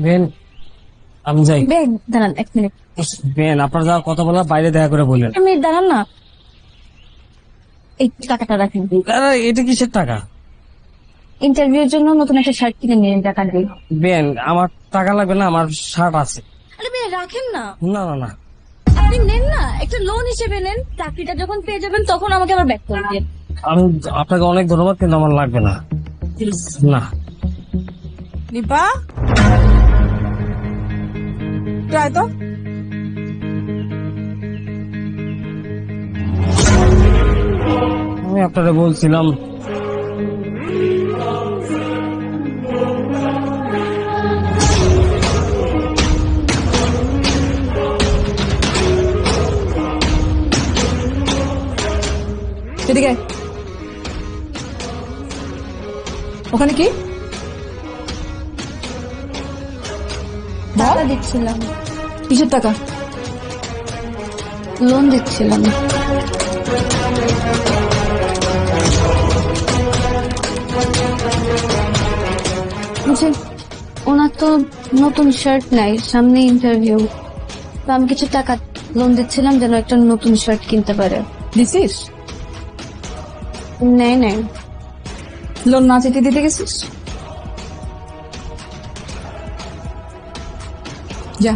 Ben আমি যাই। Ben দাঁড়ান এক মিনিট বেন আপনার যা কথা বলা বাইরে দেখা করে বললেন এক মিনিট দাঁড়ান না। এই টাকাটা রাখেন। আরে এটা কিসের টাকা? ইন্টারভিউর জন্য নতুন একটা শার্ট কিনে নিন টাকা দিয়ে। বেন আমার টাকা লাগবে না আমার শার্ট আছে। আরে বেন রাখেন না। না না না। আপনি নেন না একটা লোন হিসেবে নেন। চাকরিটা যখন পেয়ে যাবেন তখন আমাকে আবার ব্যাক করে দিন। আমি আপনাকে অনেক ধন্যবাদ কিন্তু আমার লাগবে না। না। নিপা? একটু আয় তো। আমি আপনাকে বলছিলাম এদিকে ওখানে কি? টাকা দিচ্ছিলাম। কিসের টাকা? লোন দিচ্ছিলাম। বুঝছেন ওনার তো নতুন শার্ট নাই সামনে ইন্টারভিউ তো আমি কিছু টাকা লোন দিচ্ছিলাম যেন একটা নতুন শার্ট কিনতে পারে। দিছিস? নেই নেই। লোন না চেতে দিতে গেছিস? যা